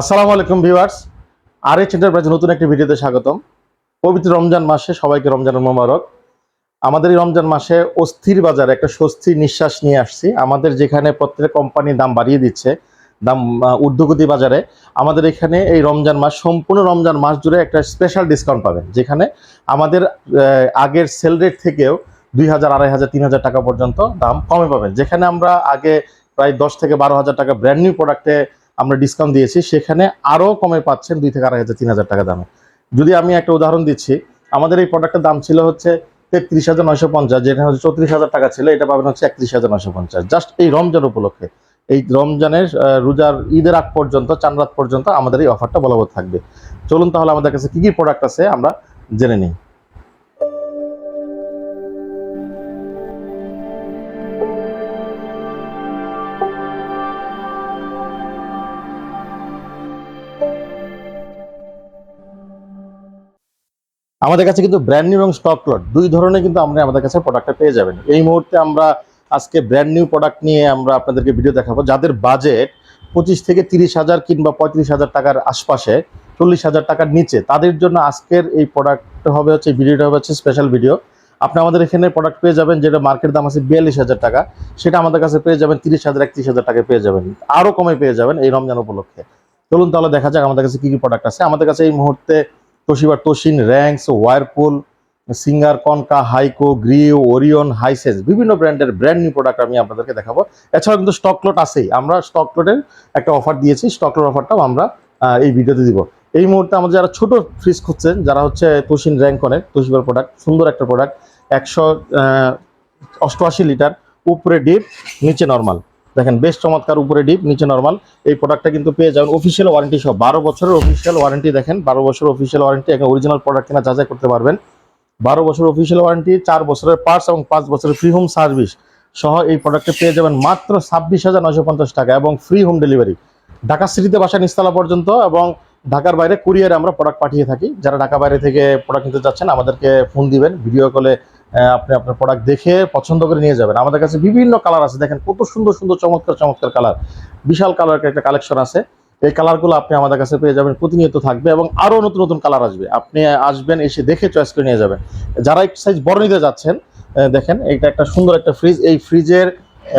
আসসালামু আলাইকুম ভিউয়ার্স। আর H enterprise নতুন একটি ভিডিওতে স্বাগতম। পবিত্র রমজান মাসে সবাইকে রমজানের মোবারক। আমাদের এই রমজান মাসে অস্থির বাজারে একটা স্বস্তির নিঃশ্বাস নিয়ে আসছি। আমাদের যেখানে প্রত্যেক কোম্পানি দাম বাড়িয়ে দিচ্ছে, দাম ঊর্ধ্বগতি বাজারে, আমাদের এখানে এই রমজান মাস, সম্পূর্ণ রমজান মাস জুড়ে একটা স্পেশাল ডিসকাউন্ট পাবেন। যেখানে আমাদের আগের সেল রেট থেকেও দুই হাজার, আড়াই হাজার, তিন হাজার টাকা পর্যন্ত দাম কমে পাবেন। যেখানে আমরা আগে প্রায় দশ থেকে বারো হাজার টাকা ব্র্যান্ড নিউ প্রোডাক্টে আমরা ডিসকাউন্ট দিয়েছি, সেখানে আরও কমে পাচ্ছেন দুই থেকে আড়াই হাজার, তিন হাজার টাকা দামে। যদি আমি একটা উদাহরণ দিচ্ছি, আমাদের এই প্রোডাক্টের দাম ছিল হচ্ছে তেত্রিশ হাজার নয়শো পঞ্চাশ যেটা হচ্ছে চৌত্রিশ হাজার টাকা ছিল, এটা পাবেন হচ্ছে একত্রিশ হাজার নয়শো পঞ্চাশ। জাস্ট এই রমজান উপলক্ষে, এই রমজানের রোজার ঈদের আগ পর্যন্ত চান রাত পর্যন্ত আমাদের এই অফারটা বলবৎ থাকবে। চলুন তাহলে আমাদের কাছে কি কি প্রোডাক্ট আছে, আমরা জেনে নিই। আমাদের কাছে কিন্তু ব্র্যান্ড নিউ এবং স্টক লট দুই ধরনের কিন্তু আমরা আমাদের কাছে প্রোডাক্টটা পেয়ে যাবেন। এই মুহূর্তে আমরা আজকে ব্র্যান্ড নিউ প্রোডাক্ট নিয়ে আমরা আপনাদেরকে ভিডিও দেখাবো। যাদের বাজেট পঁচিশ থেকে তিরিশ হাজার কিংবা পঁয়ত্রিশ হাজার টাকার আশপাশে, চল্লিশ হাজার টাকার নিচে, তাদের জন্য আজকের এই প্রোডাক্ট হবে হচ্ছে ভিডিওটা হবে হচ্ছে স্পেশাল ভিডিও আপনি আমাদের এখানে প্রোডাক্ট পেয়ে যাবেন যেটা মার্কেট দাম আছে বিয়াল্লিশ হাজার টাকা, সেটা আমাদের কাছে পেয়ে যাবেন তিরিশ হাজার, একত্রিশ হাজার টাকায় পেয়ে যাবেন। আরও কমে পেয়ে যাবেন এই রমজান উপলক্ষে। চলুন তাহলে দেখা যাক আমাদের কাছে কী কী প্রোডাক্ট আছে। আমাদের কাছে এই মুহূর্তে Toshiba Toshin Rangs, Whirlpool, Singer, Konka, Haiko, গ্রিও, ওরিয়ন হাইসেন্স বিভিন্ন ব্র্যান্ডের ব্র্যান্ড নিউ প্রোডাক্ট আমি আপনাদেরকে দেখাবো। এছাড়াও কিন্তু স্টক লট আছেই। আমরা স্টক লটের একটা অফার দিয়েছি। স্টক লট অফারটাও আমরা এই ভিডিওতে দিব। এই মুহূর্তে আমাদের যারা ছোট ফ্রিজ খুঁজছেন, যারা হচ্ছে তোশিন র্যাঙ্কনের তোশিবার প্রোডাক্ট সুন্দর একটা প্রোডাক্ট একশো অষ্টআশি লিটার, উপরে ডিপ নিচে নর্মাল দেখেন, বেশ চমৎকার, উপরে ডিপ নিচে নর্মাল এই প্রোডাক্টটা কিন্তু পেয়ে যাবেন অফিসিয়াল ওয়ারেন্টি সহ। বারো বছরের অফিসিয়াল ওয়ারেন্টি দেখেন, বারো বছর অফিসিয়াল ওয়ারেন্টি এখন অরিজিনাল প্রোডাক্ট কিনা যাচাই করতে পারবেন। বারো বছর অফিসিয়াল ওয়ারেন্টি চার বছরের পার্টস এবং পাঁচ বছরের ফ্রি হোম সার্ভিস সহ এই প্রোডাক্টে পেয়ে যাবেন মাত্র ছাব্বিশ হাজার নশো পঞ্চাশ টাকা এবং ফ্রি হোম ডেলিভারি ঢাকা সিটিতে বাসা নিস্তালা পর্যন্ত এবং ঢাকার বাইরে কুরিয়ারে আমরা প্রোডাক্ট পাঠিয়ে থাকি। যারা ঢাকা বাইরে থেকে প্রোডাক্ট নিতে যাচ্ছেন, আমাদেরকে ফোন দিবেন ভিডিও কলে আপনি আপনার প্রোডাক্ট দেখে পছন্দ করে নিয়ে যাবেন। আমাদের কাছে বিভিন্ন কালার আছে। দেখেন কত সুন্দর সুন্দর, চমৎকার চমৎকার কালার বিশাল কালার একটা কালেকশন আছে। এই কালারগুলো আপনি আমাদের কাছে পেয়ে যাবেন, প্রতিনিয়ত থাকবে এবং আরও নতুন নতুন কালার আসবে। আপনি আসবেন, এসে দেখে চয়েস করে নিয়ে যাবেন। যারা একটু সাইজ বড় নিতে যাচ্ছেন দেখেন এটা একটা সুন্দর একটা ফ্রিজ এই ফ্রিজের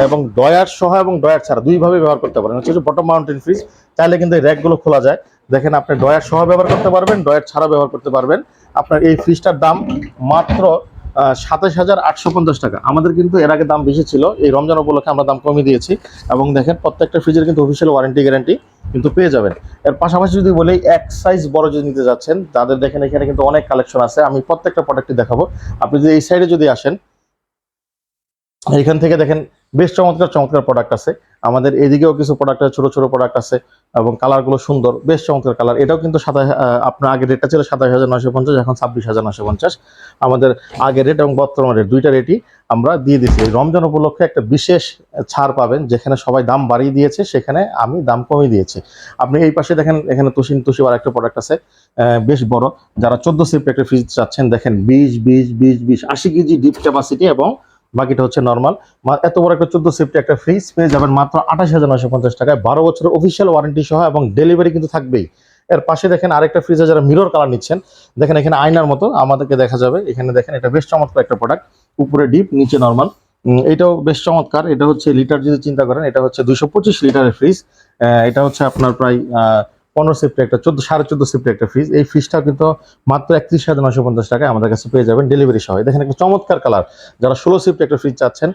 এবং ডয়ার সহ এবং ডয়ার ছাড়া দুইভাবে ব্যবহার করতে পারেন। হচ্ছে বটম মাউন্টেন ফ্রিজ চাইলে কিন্তু এই র্যাকগুলো খোলা যায়। দেখেন, আপনি ডয়ার সহ ব্যবহার করতে পারবেন ডয়ার ছাড়া ব্যবহার করতে পারবেন। আপনার এই ফ্রিজটার দাম মাত্র সাতাশ হাজার আটশো পঞ্চাশ টাকা। আমাদের কিন্তু এর আগে দাম বেশি ছিল, এই রমজান উপলক্ষে আমরা দাম কমিয়ে দিয়েছি। এবং দেখেন, প্রত্যেকটা ফ্রিজের কিন্তু অফিসিয়াল ওয়ারেন্টি গ্যারান্টি কিন্তু পেয়ে যাবেন। এর পাশাপাশি যদি বলি, এক সাইজ বড় যদি নিতে যাচ্ছেন, তাদের দেখেন, এখানে কিন্তু অনেক কালেকশন আছে। আমি প্রত্যেকটা প্রোডাক্টটি দেখাবো। আপনি যদি এই সাইডে যদি আসেন, এখান থেকে দেখেন বেশ চমৎকার চমৎকার প্রোডাক্ট আছে। আমাদের এদিকেও কিছু প্রোডাক্ট আছে, ছোট ছোট প্রোডাক্ট আছে এবং কালারগুলো সুন্দর, বেশ চমৎকার কালার এটাও কিন্তু সাতাশ আপনার আগের রেটটা ছিল সাতাশ হাজার নশো পঞ্চাশ, এখন ছাব্বিশ হাজার নশো পঞ্চাশ। আমাদের আগের রেট এবং বর্তমান রেট দুইটা রেটই আমরা দিয়ে দিচ্ছি রমজান উপলক্ষে একটা বিশেষ ছাড় পাবেন, যেখানে সবাই দাম বাড়িয়ে দিয়েছে, সেখানে আমি দাম কমিয়ে দিয়েছি। আপনি এই পাশে দেখেন, এখানে তুষিন তুষিবার একটা প্রোডাক্ট আছে বেশ বড়। যারা চোদ্দ সিফট একটা ফ্রিজ চাচ্ছেন, দেখেন বিশ বিশ বিশ বিশ, আশি কেজি ডিপ ক্যাপাসিটি এবং বাকিটা হচ্ছে নর্মাল এত বড় একটা চোদ্দ সিফটি একটা ফ্রিজ পেয়ে যাবেন মাত্র আঠাশ হাজার নশো পঞ্চাশ টাকায়। বারো বছরের অফিসিয়াল ওয়ারেন্টি সহ এবং ডেলিভারি কিন্তু থাকবেই। এর পাশে দেখেন আরেকটা ফ্রিজে যারা মিরর কালার নিচ্ছেন, দেখেন এখানে আয়নার মতো, আমাদেরকে দেখা যাবে। এখানে দেখেন, এটা বেশ চমৎকার একটা প্রোডাক্ট উপরে ডিপ নিচে নর্মাল এটাও বেশ চমৎকার। এটা হচ্ছে লিটার যদি চিন্তা করেন, এটা হচ্ছে দুশো লিটারের ফ্রিজ এটা হচ্ছে আপনার প্রায় পনেরো সিফটি একটা, চোদ্দ, সাড়ে চোদ্দ সিফটি একটা ফ্রিজ এই ফ্রিজটা কিন্তু মাত্র একত্রিশ হাজার নশো পঞ্চাশ টাকায় আমাদের কাছে পেয়ে যাবেন ডেলিভারি সহ। দেখেন একটা চমৎকার কালার যারা ষোলো সিফটি একটা ফ্রিজ চাচ্ছেন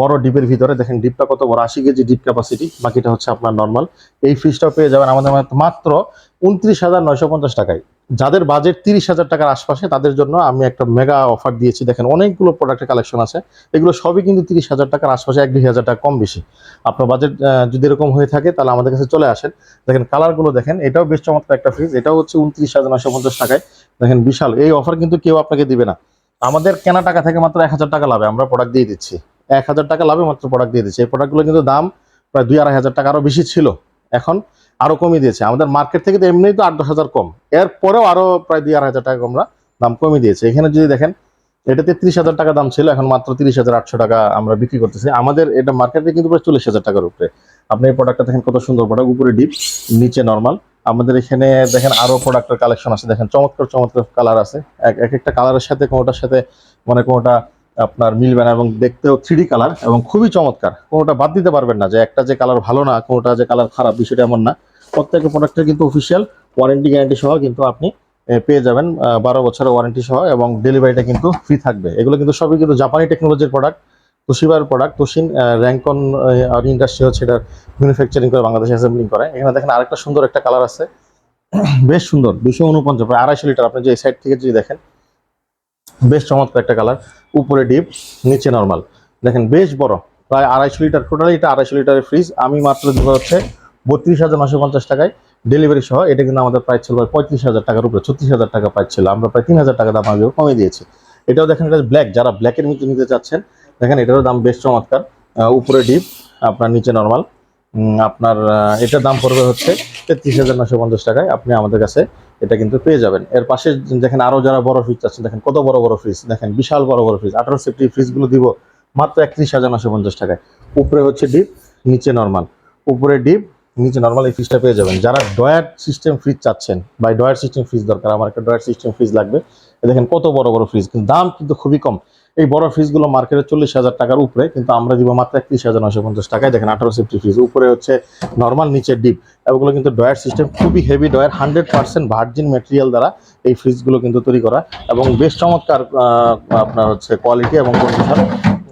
বড় ডিপের ভিতরে, দেখেন ডিপটা কত বড়, আশি কেজি ডিপ ক্যাপাসিটি বাকিটা হচ্ছে আপনার নর্মাল এই ফ্রিজটাও পেয়ে যাবেন আমাদের মাত্র উনত্রিশ হাজার নয়শো পঞ্চাশ টাকায়। যাদের বাজেট তিরিশ হাজার টাকার আশপাশে, তাদের জন্য আমি একটা মেগা অফার দিয়েছি। দেখেন, অনেকগুলো প্রোডাক্টের কালেকশন আছে। এগুলো সবই কিন্তু তিরিশ হাজার টাকার আশপাশে, এক দুই হাজার টাকা কম বেশি। আপনার বাজেট যদি এরকম হয়ে থাকে, তাহলে আমাদের কাছে চলে আসেন। দেখেন কালারগুলো দেখেন, এটাও বেশ চমৎকার একটা ফ্রিজ এটাও হচ্ছে উনত্রিশ হাজার নয়শো পঞ্চাশ টাকায়। দেখেন, বিশাল। এই অফার কিন্তু কেউ আপনাকে দিবে না। আমাদের কেনা টাকা থেকে মাত্র এক হাজার টাকা লাভে আমরা প্রোডাক্ট দিয়ে দিচ্ছি। এক হাজার টাকা লাভে মাত্র প্রোডাক্ট দিয়ে দিচ্ছি। এই প্রোডাক্টগুলো কিন্তু দাম প্রায় দুই আড়াই হাজার টাকা আরও বেশি ছিল। এখন আরও কমিয়ে দিয়েছে। আমাদের মার্কেট থেকে তো এমনিই তো আট দশ হাজার কম। এরপরেও আরও প্রায় দুই আড়াই হাজার টাকা আমরা দাম কমিয়ে দিয়েছে। এখানে যদি দেখেন, এটা তেত্রিশ হাজার টাকা দাম ছিল, এখন মাত্র তিরিশ হাজার আটশো টাকা আমরা বিক্রি করতেছি। আমাদের এটা মার্কেটে কিন্তু প্রায় চল্লিশ হাজার টাকার উপরে। আপনি এই প্রোডাক্টটা দেখেন কত সুন্দর প্রোডাক্ট উপরে ডিপ নিচে নর্মাল আমাদের এখানে দেখেন আরও প্রোডাক্টের কালেকশন আছে। দেখেন চমৎকার চমৎকার কালার আছে। এক এক একটা কালারের সাথে, কোনোটার সাথে মানে কোনোটা আপনার মিলবে না এবং দেখতেও থ্রি কালার এবং খুবই চমৎকার। কোনোটা বাদ দিতে পারবেন না যে একটা যে কালার ভালো না, কোনোটা যে কালার খারাপ বিষয়টা এমন না। প্রত্যেকটা প্রোডাক্টের কিন্তু অফিসিয়াল ওয়ারেন্টি গ্যারান্টি সহ কিন্তু আপনি পেয়ে যাবেন বারো বছরের ওয়ারেন্টি সহ এবং ডেলিভারিটা কিন্তু ফ্রি থাকবে। এগুলো কিন্তু সবই কিন্তু জাপানি টেকনোলজির প্রোডাক্ট তোশিবার প্রোডাক্ট তোশিন র্যাঙ্কন আর ইন্ডাস্ট্রি হচ্ছে, এটা ম্যানুফ্যাকচারিং করে বাংলাদেশে অ্যাসেম্বলিং করে। এখানে দেখেন আরেকটা সুন্দর একটা কালার আছে। বেশ সুন্দর, দুশো উনপঞ্চাশ প্রায় আড়াইশো লিটার আপনি যে এই সাইড থেকে যদি দেখেন, বেশ চমৎকার একটা কালার উপরে ডিপ নিচে নর্মাল দেখেন বেশ বড়, প্রায় আড়াইশো লিটার টোটালি এটা আড়াইশো লিটারের ফ্রিজ আমি মাত্র দিব হচ্ছে বত্রিশ হাজার নশো পঞ্চাশ টাকায় ডেলিভারি সহ, এটা কিন্তু আমাদের প্রাইস ছিল পঁয়ত্রিশ হাজার টাকার উপরে, ছত্রিশ হাজার টাকা প্রাইস ছিল। আমরা প্রায় তিন হাজার টাকা দাম আগে কমে দিয়েছি। এটাও দেখেন, এটা ব্ল্যাক যারা ব্ল্যাকের মধ্যে নিতে চাচ্ছেন, দেখেন এটারও দাম বেশ চমৎকার। উপরে ডিপ আপনার নিচে নর্মাল আপনার এটার দাম পড়বে হচ্ছে তেত্রিশ হাজার নশো পঞ্চাশ টাকায়। আপনি আমাদের কাছে এটা কিন্তু পেয়ে যাবেন। এর পাশে দেখেন আরও যারা বড় ফ্রিজ চাচ্ছেন, দেখেন কত বড় বড় ফ্রিজ দেখেন বিশাল বড় বড় ফ্রিজ আঠারো সেফটি ফ্রিজগুলো দিব মাত্র একত্রিশ হাজার নশো পঞ্চাশ টাকায়। উপরে হচ্ছে ডিপ নিচে নর্মাল উপরে ডিপ নিচে নর্মাল এই ফ্রিজটা পেয়ে যাবেন। যারা ডয়ার সিস্টেম ফ্রিজ চাচ্ছেন বা ডয়ার সিস্টেম ফ্রিজ দরকার, আমার একটা ডয়ার সিস্টেম ফ্রিজ লাগবে। দেখেন কত বড় বড় ফ্রিজ কিন্তু দাম কিন্তু খুবই কম। এই বড় ফ্রিজগুলো মার্কেটে চল্লিশ হাজার টাকার উপরে, কিন্তু আমরা দিব মাত্র একত্রিশ হাজার নশো পঞ্চাশ টাকায়। দেখেন আঠারো সেফটি ফ্রিজ উপরে হচ্ছে নর্মাল নিচে ডিপ এগুলো কিন্তু ডয়ার সিস্টেম খুবই heavy drawer hundred percent virgin material দ্বারা এই ফ্রিজগুলো কিন্তু তৈরি করা। এবং বেশ চমৎকার আপনার হচ্ছে কোয়ালিটি এবং কন্ডিশন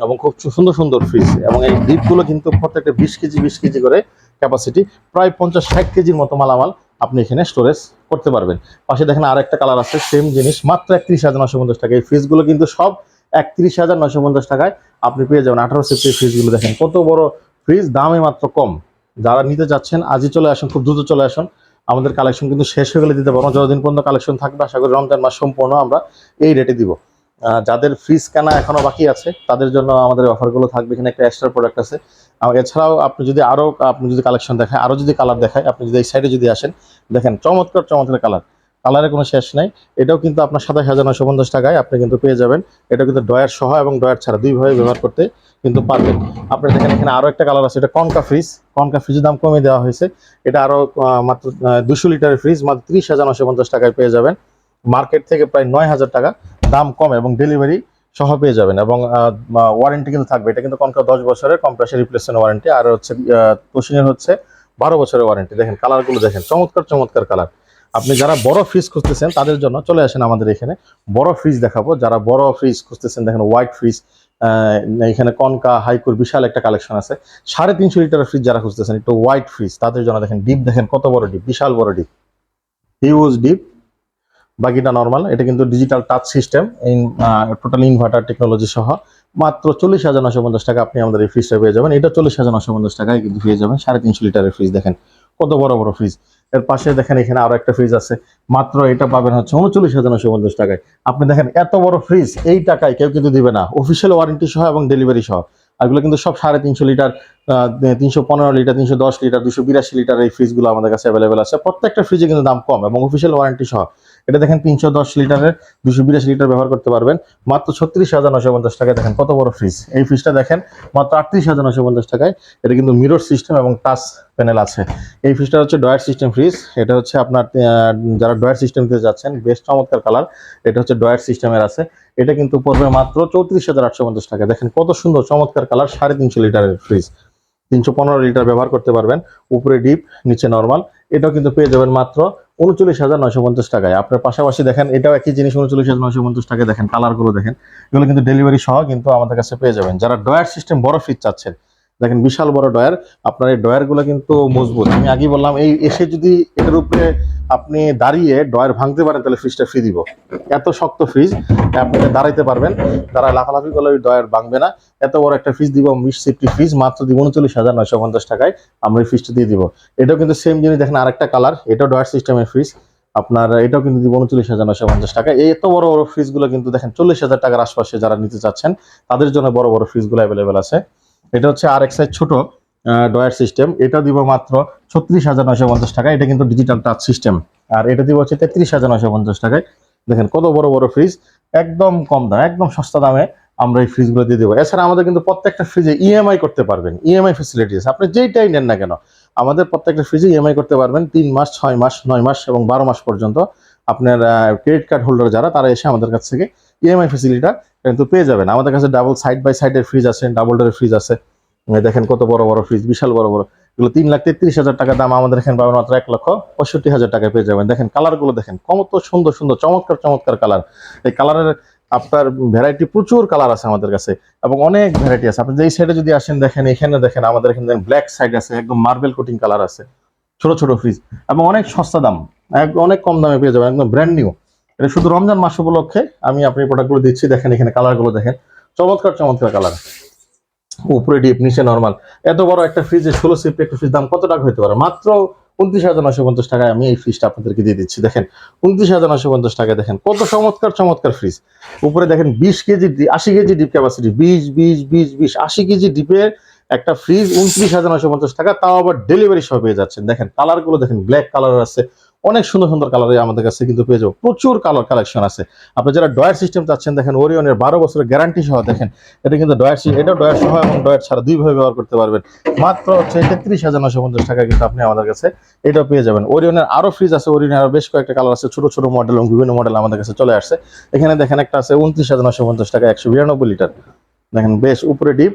এবং খুব সুন্দর সুন্দর ফ্রিজ এবং এই ডিপগুলো কিন্তু প্রত্যেকটা বিশ কেজি বিশ কেজি করে ক্যাপাসিটি প্রায় পঞ্চাশ ষাট কেজির মতো মালামাল আপনি এখানে স্টোরেজ করতে পারবেন। পাশে দেখেন আর একটা কালার আছে সেম জিনিস, মাত্র একত্রিশ হাজার নশো পঞ্চাশ টাকা। এই ফ্রিজগুলো কিন্তু সব একত্রিশ হাজার নশো পঞ্চাশ টাকায় আপনি পেয়ে যাবেন। আঠারো সেফটির ফ্রিজগুলো দেখেন, কত বড় ফ্রিজ দামে মাত্র কম। যারা নিতে যাচ্ছেন আজই চলে আসুন, খুব দ্রুত চলে আসুন। আমাদের কালেকশন কিন্তু শেষ হয়ে গেলে দিতে পারব যতদিন পর্যন্ত কালেকশন থাকবে, আশা করি রমজান মাস সম্পূর্ণ আমরা এই রেটে দিব। যাদের ফ্রিজ কেনা এখনও বাকি আছে, তাদের জন্য আমাদের অফারগুলো থাকবে। এখানে একটা এক্সট্রা প্রোডাক্ট আছে এছাড়াও আপনি যদি আরও আপনি যদি কালেকশন দেখায় আরও যদি কালার দেখায় আপনি যদি এই সাইডে যদি আসেন দেখেন চমৎকার চমৎকার কালার কালারের কোনো শেষ নাই। এটাও কিন্তু আপনার সাতাশ হাজার নশো পঞ্চাশ টাকায় আপনি কিন্তু পেয়ে যাবেন। এটা কিন্তু ডয়ার সহ এবং ডয়ার ছাড়া দুইভাবে ব্যবহার করতে কিন্তু পারবেন। আপনি দেখেন এখানে আরও একটা কালার আছে এটা কনকা ফ্রিজ কনকা ফ্রিজের দাম কমে দেওয়া হয়েছে। এটা আরও আহ, মাত্র দুশো লিটারের ফ্রিজ মাত্র ত্রিশ হাজার নশো পঞ্চাশ টাকায় পেয়ে যাবেন। মার্কেট থেকে প্রায় নয় হাজার টাকা দাম কম এবং ডেলিভারি সহ পেয়ে যাবেন এবং ওয়ারেন্টি কিন্তু থাকবে। এটা কিন্তু কনকা দশ বছরের কম্প্রেসার রিপ্লেসমেন্ট ওয়ারেন্টি আর হচ্ছে তোশিনের হচ্ছে বারো বছরের ওয়ারেন্টি দেখেন কালারগুলো দেখেন, চমৎকার চমৎকার কালার আপনি যারা বড় ফ্রিজ খুঁজতেছেন, তাদের জন্য চলে আসেন আমাদের এখানে। বড় ফ্রিজ দেখাবো। যারা বড় ফ্রিজ খুঁজতেছেন, দেখেন হোয়াইট ফ্রিজ এখানে কনকা, হাইকুর বিশাল একটা কালেকশন আছে। সাড়ে তিনশো লিটারের ফ্রিজ যারা খুঁজতেছেন, একটু হোয়াইট ফ্রিজ তাদের জন্য দেখেন ডিপ দেখেন কত বড় ডিপ বিশাল বড় ডিপ হিউজ ডিপ বাকিটা নর্মাল এটা কিন্তু digital touch system total inverter technology সহ। মাত্র চল্লিশ হাজার নশো পঞ্চাশ টাকা আপনি আমাদের এই ফ্রিজটা পেয়ে যাবেন। এটা চল্লিশ হাজার নশো পঞ্চাশ টাকায় কিন্তু পেয়ে যাবেন সাড়ে তিনশো লিটারের ফ্রিজ দেখেন। কত বড় বড় ফ্রিজ এর পাশে দেখেন এখানে আরও একটা ফ্রিজ আছে। মাত্র এটা পাবেন হচ্ছে উনচল্লিশ হাজার নশো পঞ্চাশ টাকায়। আপনি দেখেন, এত বড় ফ্রিজ এই টাকায় কেউ কিন্তু দিবে না। অফিসিয়াল ওয়ারেন্টি সহ এবং ডেলিভারি সহ। এগুলো কিন্তু সব সাড়ে তিনশো লিটার তিনশো পনেরো লিটার, তিনশো দশ লিটার, দুশো বিরাশি লিটার এই ফ্রিজগুলো আমাদের কাছে অ্যাভেলেবেল আছে। প্রত্যেকটা ফ্রিজে কিন্তু দাম কম এবং অফিসিয়াল ওয়ারেন্টি সহ। এটা দেখেন তিনশো দশ লিটারের, দুশো বিরাশি লিটার ব্যবহার করতে পারবেন। মাত্র ছত্রিশ হাজার নশো পঞ্চাশ টাকায় দেখেন কত বড় ফ্রিজ এই ফ্রিজটা দেখেন মাত্র আটত্রিশ হাজার নশো পঞ্চাশ টাকায়। এটা কিন্তু মিরর সিস্টেম এবং টাচ প্যানেল আছে। এই ফ্রিজটা হচ্ছে ডয়ার সিস্টেম ফ্রিজ এটা হচ্ছে আপনার যারা ডয়ার সিস্টেম দিতে যাচ্ছেন, বেশ চমৎকার কালার এটা হচ্ছে ডয়ার সিস্টেমের আছে। এটা কিন্তু পড়বে মাত্র চৌত্রিশ হাজার আটশো পঞ্চাশ টাকা। দেখেন কত সুন্দর চমৎকার কালার, সাড়ে তিনশো লিটারের ফ্রিজ তিনশো পনেরো লিটার ব্যবহার করতে পারবেন। উপরে ডিপ নিচে নর্মাল এটাও কিন্তু পেয়ে যাবেন মাত্র উনচল্লিশ হাজার নয়শো পঞ্চাশ টাকায়। আপনার পাশাপাশি দেখেন, এটাও একই জিনিস, উনচল্লিশ হাজার নয়শো পঞ্চাশ টাকায় দেখেন। কালারগুলো দেখেন। এগুলো কিন্তু ডেলিভারি সহ কিন্তু আমাদের কাছে পেয়ে যাবেন। যারা ডয়ার সিস্টেম বড় ফ্রিজ চাচ্ছেন দেখেন বিশাল বড় ডয়ার আপনার এই ডয়ারগুলো কিন্তু মজবুত। আমি আগেই বললাম, এই এসে যদি এটার উপরে আপনি দাঁড়িয়ে ডয়ার ভাঙতে পারেন, তাহলে ফ্রিজটা ফ্রি দিব। এত শক্ত ফ্রিজ আপনি দাঁড়াইতে পারবেন। তারা লাফালাফি করলে ওই ডয়ার ভাঙবে না। এত বড় একটা ফ্রিজ দিব মিস সেফটি ফ্রিজ মাত্র দিব উনচল্লিশ হাজার নয়শো পঞ্চাশ টাকায়। আমরা এই ফ্রিজটা দিয়ে দিব। এটাও কিন্তু সেম জিনিস, দেখেন আরেকটা কালার এটাও ডয়ার সিস্টেমের ফ্রিজ আপনার এটাও কিন্তু দিব উনচল্লিশ হাজার নয়শো পঞ্চাশ টাকা এই এত বড় বড় ফ্রিজগুলো কিন্তু দেখেন চল্লিশ হাজার টাকার আশপাশে যারা নিতে চাচ্ছেন, তাদের জন্য বড় বড় ফ্রিজগুলো অ্যাভেলেবেল আছে। এটা হচ্ছে আর এক সাইজ ছোট ডয়ার সিস্টেম। এটা দিব মাত্র ছত্রিশ হাজার নয়শো পঞ্চাশ টাকা এটা কিন্তু ডিজিটাল টাচ সিস্টেম আর এটা দিব হচ্ছে তেত্রিশ হাজার নয়শো পঞ্চাশ টাকায়। দেখেন, কত বড় বড় ফ্রিজ একদম কম দাম, একদম সস্তা দামে আমরা এই ফ্রিজগুলো দিয়ে দেবো। এছাড়া আমাদের কিন্তু প্রত্যেকটা ফ্রিজে ইএমআই করতে পারবেন। ইএমআই ফেসিলিটি আছে আপনি যেইটাই নেন না কেন, আমাদের প্রত্যেকটা ফ্রিজে ইএমআই করতে পারবেন তিন মাস, ছয় মাস, নয় মাস এবং বারো মাস পর্যন্ত। আপনার ক্রেডিট কার্ড হোল্ডার যারা, তারা এসে আমাদের কাছ থেকে ইএমআই ফেসিলিটিটা কিন্তু পেয়ে যাবেন। আমাদের কাছে ডাবল সাইড বাই সাইডের ফ্রিজ আছে ডাবল ডোরের ফ্রিজ আছে। দেখেন কত বড় বড় ফ্রিজ বিশাল বড় বড়। এগুলো তিন লাখ তেত্রিশ হাজার টাকা দাম আমাদের এখানে পাবেন মাত্র এক লক্ষ পঁয়ষট্টি হাজার টাকায় পেয়ে যাবেন। দেখেন কালারগুলো দেখেন, কত সুন্দর সুন্দর, চমৎকার চমৎকার কালার এই কালারের আপনার ভ্যারাইটি প্রচুর কালার আছে আমাদের কাছে এবং অনেক ভ্যারাইটি আছে। আপনি যেই সাইডে যদি আসেন, দেখেন, এখানে দেখেন, আমাদের এখানে ব্ল্যাক সাইড আছে, একদম মার্বেল কোটিং কালার আছে। ছোট ছোট ফ্রিজ এবং অনেক সস্তা দাম। অনেক কম দামে পেয়ে যাবেন, একদম ব্র্যান্ড নিউ এটা শুধু রমজান মাস উপলক্ষে আমি আপনি প্রোডাক্টগুলো দিচ্ছি, দেখেন এখানে কালারগুলো দেখেন। চমৎকার চমৎকার কালার উপরে ডিপ নিচে নর্মাল এত বড় একটা ফ্রিজে ষোলো সিফটি একটা ফ্রিজ দাম কত টাকা হতে পারে? মাত্র উনত্রিশ হাজার নশো পঞ্চাশ টাকায় আমি এই ফ্রিজটা আপনাদেরকে দিয়ে দিচ্ছি। দেখেন, উনত্রিশ হাজার নশো পঞ্চাশ টাকায় দেখেন, কত চমৎকার চমৎকার ফ্রিজ উপরে দেখেন বিশ কেজি আশি কেজি ডিপ ক্যাপাসিটি বিশ বিশ বিশ বিশ, আশি কেজি ডিপের একটা ফ্রিজ উনত্রিশ হাজার নশো পঞ্চাশ টাকা, তাও আবার ডেলিভারি সহ পেয়ে যাচ্ছেন। দেখেন কালারগুলো দেখেন ব্ল্যাক কালার আছে। অনেক সুন্দর সুন্দর কালারে আমাদের কাছে কিন্তু পেয়ে যাব। প্রচুর কালার কালেকশন আছে। আপনি যারা ডয়ার সিস্টেম চাচ্ছেন, দেখেন ওরিয়নের বারো বছরের গ্যারান্টি সহ, দেখেন, এটা কিন্তু ডয়ার এটা ডয়ার সহ এবং ডয়ার ছাড়া দুইভাবে ব্যবহার করতে পারবেন। মাত্র হচ্ছে তেত্রিশ হাজার নশো পঞ্চাশ টাকা কিন্তু আপনি আমাদের কাছে এটাও পেয়ে যাবেন। ওরিয়নের আরও ফ্রিজ আছে ওরিয়নের আরও বেশ কয়েকটা কালার আছে, ছোট ছোট মডেল এবং বিভিন্ন মডেল আমাদের কাছে চলে আসছে। এখানে দেখেন একটা আছে, উনত্রিশ হাজার নশো পঞ্চাশ টাকা, একশো বিরানব্বই লিটার। দেখেন, বেশ উপরে ডিপ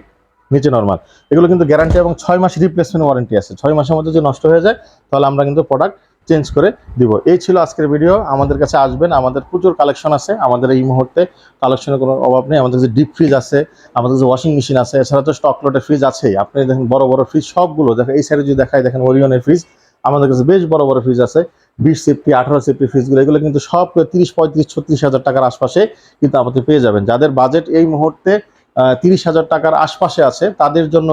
নিচে নর্মাল এগুলো কিন্তু গ্যারান্টি এবং ছয় মাস রিপ্লেসমেন্ট ওয়ারেন্টি আছে। ছয় মাসের মধ্যে যদি নষ্ট হয়ে যায়, তাহলে আমরা কিন্তু প্রোডাক্ট চেঞ্জ করে দিব। এই ছিল আজকের ভিডিও আমাদের কাছে আসবেন। আমাদের প্রচুর কালেকশন আছে। আমাদের এই মুহূর্তে কালেকশনের কোনো অভাব নেই। আমাদের কাছে ডিপ ফ্রিজ আছে। আমাদের কাছে ওয়াশিং মেশিন আছে। এছাড়া তো স্টক লটের ফ্রিজ আছেই। আপনি দেখেন বড় বড় ফ্রিজ সবগুলো। দেখেন এই সাইডে যদি দেখায় দেখেন ওরিয়নের ফ্রিজ আমাদের কাছে বেশ বড় বড় ফ্রিজ আছে। বিশ সেফটি আঠারো সেফটি ফ্রিজগুলো এগুলো কিন্তু সব তিরিশ, পঁয়ত্রিশ, ছত্রিশ হাজার টাকার আশপাশে কিন্তু আপনি পেয়ে যাবেন। যাদের বাজেট এই মুহূর্তে তিরিশ হাজার টাকার আশপাশে আছে। তাদের জন্য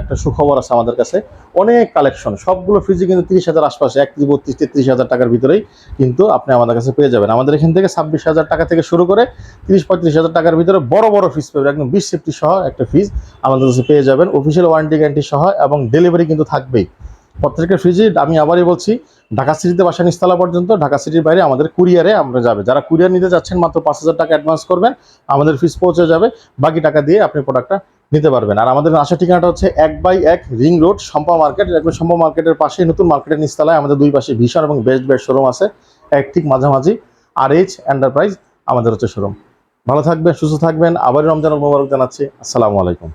একটা সুখবর আছে আমাদের কাছে। অনেক কালেকশন, সবগুলো ফ্রিজে কিন্তু তিরিশ হাজার আশপাশে, এক একত্রিশ বত্রিশ, তেত্রিশ হাজার টাকার ভিতরেই কিন্তু আপনি আমাদের কাছে পেয়ে যাবেন। আমাদের এখান থেকে ছাব্বিশ হাজার টাকা থেকে শুরু করে তিরিশ পঁয়ত্রিশ হাজার টাকার ভিতরে বড় বড় ফ্রিজ পাবেন। একদম বিশ সেফটি সহ একটা ফ্রিজ আমাদের কাছে পেয়ে যাবেন। অফিসিয়াল ওয়ারেন্টি গ্যারান্টি সহ এবং ডেলিভারি কিন্তু থাকবেই। প্রত্যেকটা ফ্রিজে আমি আবারই বলছি, ঢাকা সিটিতে বাসা নিস্তালা পর্যন্ত, ঢাকা সিটির বাইরে আমাদের কুরিয়ারে আমরা যাবে। যারা কুরিয়ার নিতে যাচ্ছেন, মাত্র পাঁচ হাজার টাকা অ্যাডভান্স করবেন, আমাদের ফ্রিজ পৌঁছে যাবে। বাকি টাকা দিয়ে আপনি প্রোডাক্টটা নিতে পারবেন। আর আমাদের আসার ঠিকানাটা হচ্ছে এক বাই এক ring road Sampa market. Sampa মার্কেটের পাশে নতুন মার্কেটের নিস্তালায় আমাদের দুই পাশে ভীষণ এবং বেস্ট বেস্ট শোরুম আছে। এক ঠিক মাঝামাঝি আর এইচ এন্টারপ্রাইজ আমাদের হচ্ছে শোরুম ভালো থাকবেন, সুস্থ থাকবেন। আবার রমজান মোবারক জানাচ্ছি। আসসালামু আলাইকুম।